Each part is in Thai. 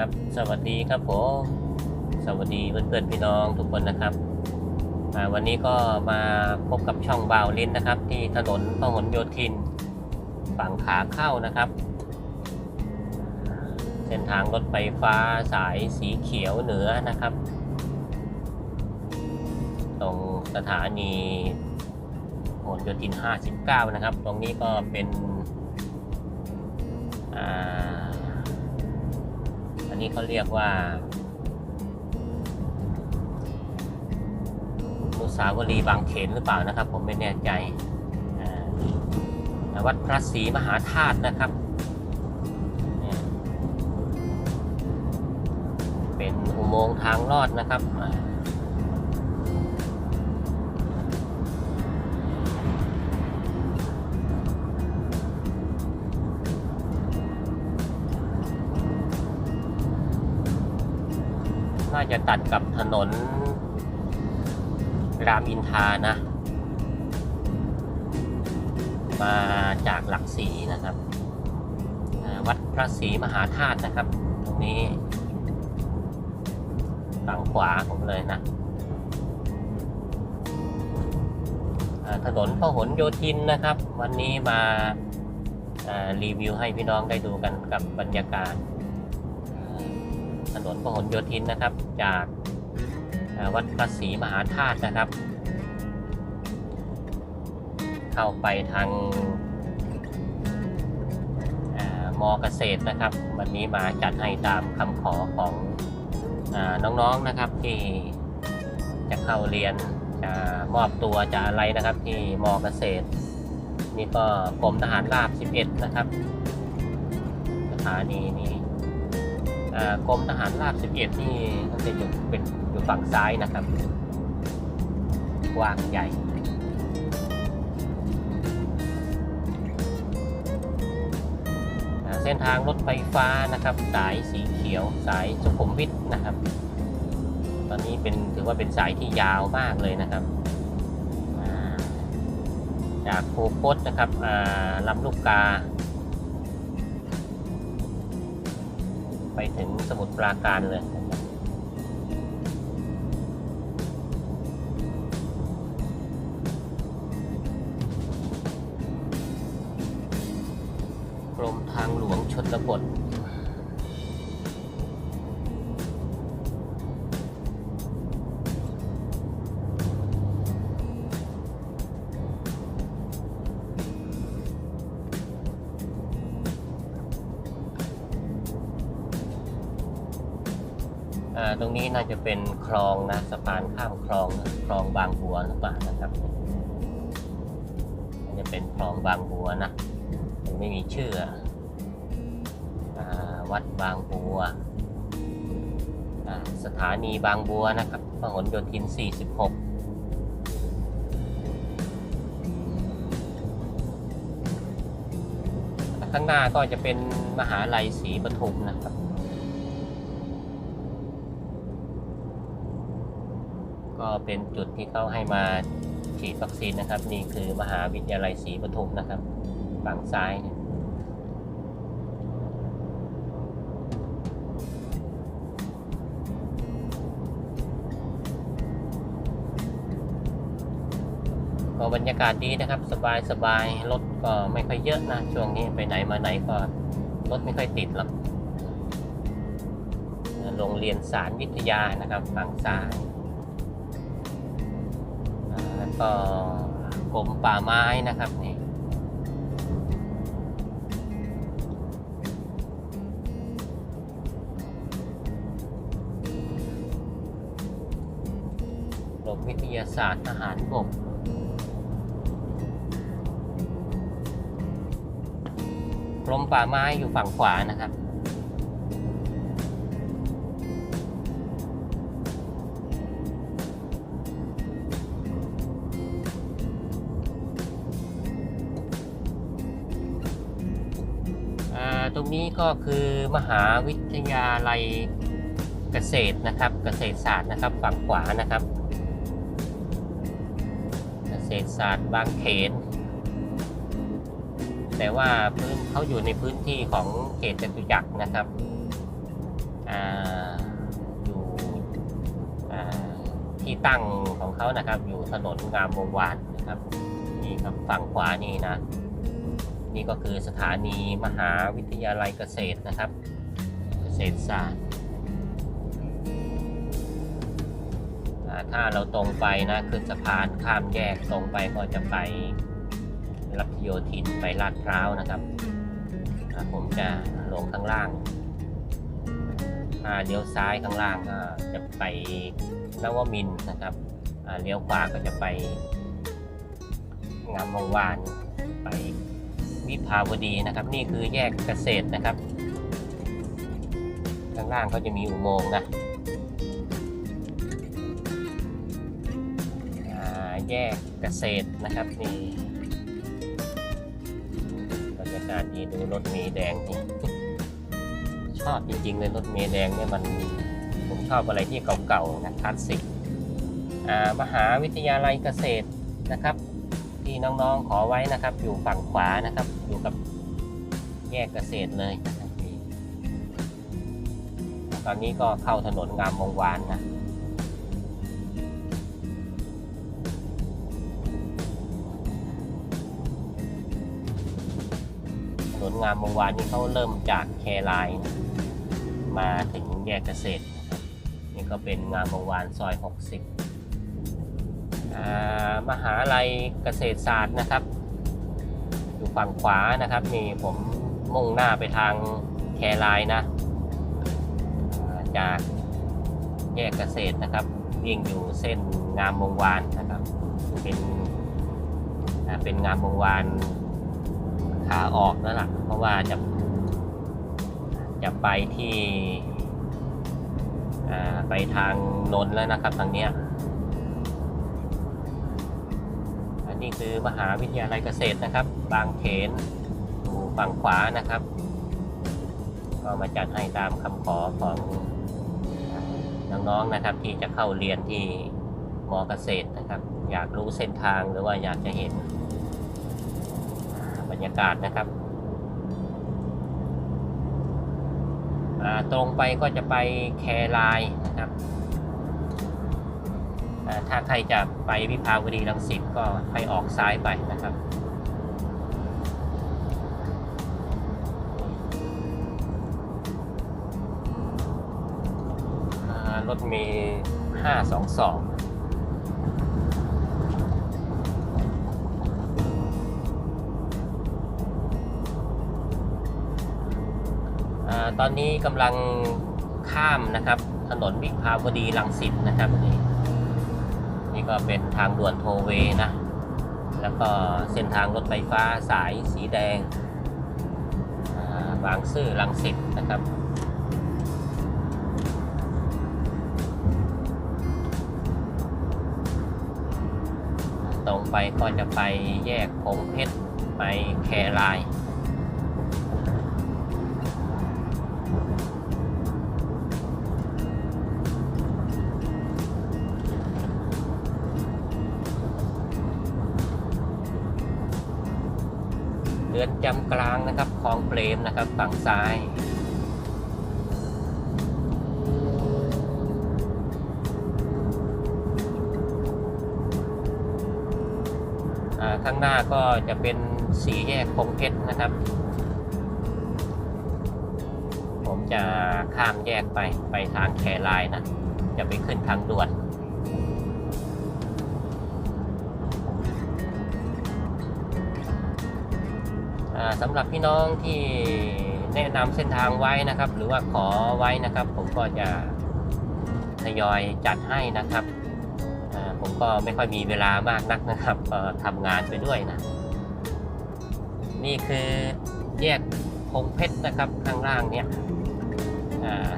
ครับ สวัสดีครับผมสวัสดีเพื่อนๆพี่น้องทุกคนนะครับวันนี้ก็มาพบกับช่องบาวลินนะครับ ที่ถนนพหลโยธิน ฝั่งขาเข้านะครับ เส้นทางรถไฟฟ้าสายสีเขียวเหนือนะครับ ตรงสถานีพหลโยธิน 59 นะครับ ตรงนี้ก็เป็นอ่า นนี้เขาเรียกว่าอนุสาวรีย์บางเขนหรือเปล่านะครับ ผมไม่แน่ใจวัดพระศรีมหาธาตุนะครับ เป็นอุโมงค์ทางลอดนะครับ น่าจะตัดกับถนน รามอินทานะ มาจากหลักสีนะครับ วัดพระศรีมหาธาตุนะครับ ตรงนี้ฝั่งขวาผมเลยนะถนนพหลโยธินนะครับ วันนี้มารีวิวให้พี่น้องได้ดูกันกับบรรยากาศ ถนนพหลโยธินนะครับ จากวัดพระศรีมหาธาตุนะครับ เข้าไปทางมอเกษตรนะครับ วันนี้มาจัดให้ตามคำขอของอน้องๆนะครับที่จะเข้าเรียนจะมอบตัวจะอะไรนะครับที่มอเกษตร นี่ก็กรมทหารราบ 11 นะครับสถานีนี้ กรมทหารราบ11 นี่ก็จะอยู่เป็นอยู่ฝั่งซ้ายนะครับกว้างใหญ่เส้นทางรถไฟฟ้านะครับ สายสีเขียว สายสุขุมวิทนะครับ ตอนนี้เป็นถือว่าเป็นสายที่ยาวมากเลยนะครับ จากภูโคตนะครับลำลูกกา ไปถึงสมุทรปราการเลยกรมทางหลวงชนบท ตรงนี้น่าจะเป็นคลองนะสะพานข้ามคลองนะคลองบางบัวหรือเปล่านะครับน่าจะเป็นคลองบางบัวนะยังไม่มีชื่ออวัดบางบัว สถานีบางบัวนะครับพหลโยธิน 46ข้างหน้าก็จะเป็นมหาลัยศรีปทุมนะครับ ก็เป็นจุดที่เขาให้มาฉีดวัคซีนนะครับ นี่คือมหาวิทยาลัยศรีปทุมนะครับ ฝั่งซ้ายเนี่ยก็บรรยากาศดีนะครับ สบายสบายรถก็ไม่ค่อยเยอะนะ ช่วงนี้ไปไหนมาไหนก็รถไม่ค่อยติดหรอกโรงเรียนสารวิทยานะครับฝั่งซ้าย กรมป่าไม้นะครับนี่กรมวิทยาศาสตร์ทหารบกกรมป่าไม้อยู่ฝั่งขวานะครับ ตรงนี้ก็คือมหาวิทยาลัยเกษตรนะครับ เกษตรศาสตร์นะครับฝั่งขวานะครับ เกษตรศาสตร์บางเขน แต่ว่าพื้นเขาอยู่ในพื้นที่ของเขตจตุจักรนะครับอ่าอยู่อ่าที่ตั้งของเขานะครับ อยู่ถนนงามวงวานนะครับนี่ครับฝั่งขวานี่นะ นี่ก็คือสถานีมหาวิทยาลัยเกษตรนะครับ เกษตรศาสตร์ถ้าเราตรงไปนะขึ้นสะพานข้ามแยกตรงไปก็จะไปรัชโยธินไปลาดพร้าวนะครับ ผมจะลงข้างล่างเลี้ยวซ้ายข้างล่างก็จะไปนวมินนะครับเลี้ยวขวาก็จะไปงามวงวานไป วิภาวดีนะครับ นี่คือแยกเกษตรนะครับข้างล่างก็จะมีอุโมงค์นะอ่าแยกเกษตรนะครับนี่บรรยากาศดีดูรถเมล์แดงนี่ชอบจริงๆเลยรถเมล์แดงเนี่ยมันผมชอบอะไรที่เก่าๆนะคลาสสิกอ่ามหาวิทยาลัยเกษตรนะครับ ที่น้องๆขอไว้นะครับ อยู่ฝั่งขวานะครับ อยู่กับแยกเกษตรเลยนะครับตอนนี้ก็เข้าถนนงามวงวานนะถนนงามวงวานนี่เขาเริ่มจากแครายนะมาถึงแยกเกษตรนี่ก็เป็นงามวงวานซอย 60 มหาลัยเกษตรศาสตร์นะครับ อยู่ฝั่งขวานะครับ นี่ผมมุ่งหน้าไปทางแครายนะ จากแยกเกษตรนะครับวิ่งอยู่เส้นงามวงวานนะครับ เป็นเป็นงามวงวานขาออกแล้วล่ะเพราะว่าจะจะไปที่ไปทางนนท์แล้วนะครับทางเนี้ย นนี้คือมหาวิทยาลัยเกษตรนะครับ บางเขนอยู่ฝั่งขวานะครับ ก็มาจัดให้ตามคำขอของน้องๆนะครับ ที่จะเข้าเรียนที่มอเกษตรนะครับ อยากรู้เส้นทางหรือว่าอยากจะเห็นบรรยากาศนะครับตรงไปก็จะไปแครายนะครับ ถ้าใครจะไปวิภาวดีรังสิตก็ให้ออกซ้ายไปนะครับรถเมีห้าสองสองตอนนี้กำลังข้ามนะครับ ถนนวิภาวดีรังสิตนะครับนี่นี่ ก็เป็นทางด่วนโทเวนะ แล้วก็เส้นทางรถไฟฟ้าสายสีแดง บางซื่อรังสิตนะครับตรงไปก็จะไปแยกพงเพชรไปแคราย รือนจำกลางนะครับคลองเปรมนะครับฝั่งซ้ายข้างหน้าก็จะเป็นสี่แยกพงเพชรนะครับ ผมจะข้ามแยกไปไปทางแครายนะ จะไปขึ้นทางด่วน สำหรับพี่น้องที่แนะนำเส้นทางไว้นะครับ หรือว่าขอไว้นะครับ ผมก็จะทยอยจัดให้นะครับผมก็ไม่ค่อยมีเวลามากนักนะครับก็ทำงานไปด้วยนะ นี่คือแยกพงเพชรนะครับข้างล่างเนี่ย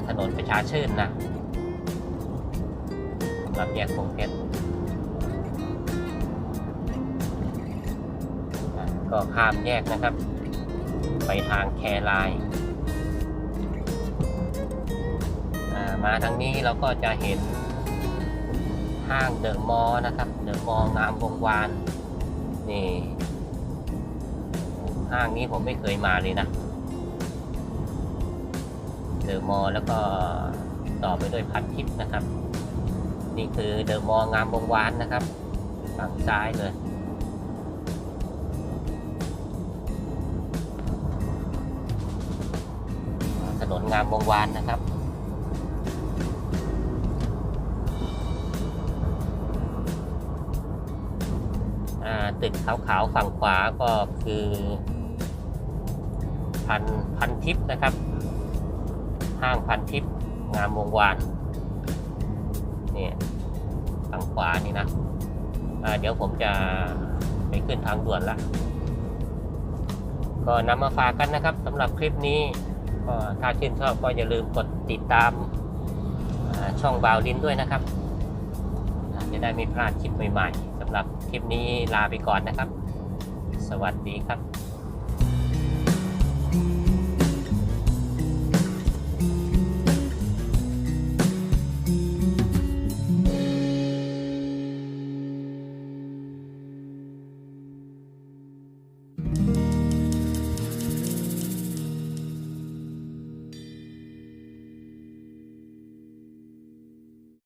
ถนนประชาชื่นนะสำหรับแยกพงเพชร ก็ข้ามแยกนะครับ ไปทางแครายมาทางนี้เราก็จะเห็นห้างเดอะมอลล์นะครับเดอะมอลล์งามวงวานนี่ห้างนี้ผมไม่เคยมาเลยนะเดอะมอลล์แล้วก็ต่อไปด้วยพันทิพย์นะครับ นี่คือเดอะมอลล์งามวงวานนะครับ ฝั่งซ้ายเลย งามวงวานนะครับตึกขาวๆฝั่งขวาก็คือพันพันทิพย์นะครับ ห้างพันทิพย์งามวงวานนี่ฝั่งขวานี่นะเดี๋ยวผมจะไปขึ้นทางด่วนละก็นำมาฝากกันนะครับสำหรับคลิปนี้ ก็ถ้าชื่นชอบก็อย่าลืมกดติดตามช่องบาวลินด้วยนะครับ จะได้ไม่พลาดคลิปใหม่ๆสำหรับคลิปนี้ลาไปก่อนนะครับ สวัสดีครับ